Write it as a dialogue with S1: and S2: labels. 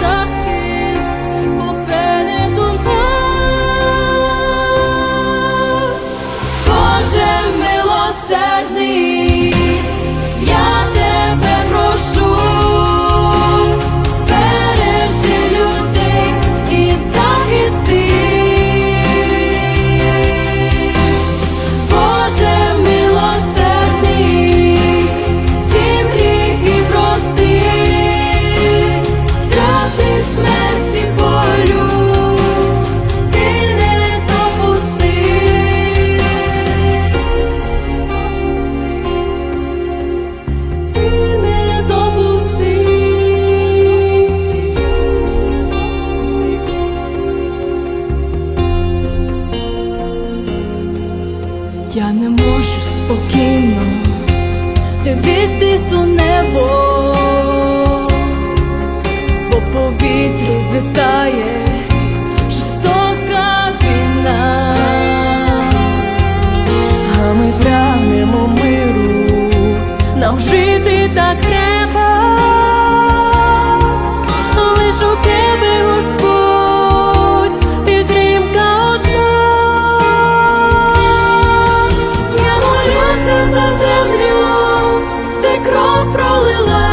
S1: захист попереду нас. Боже милосердний, Я не можу спокійно дивитись у небо, пролила.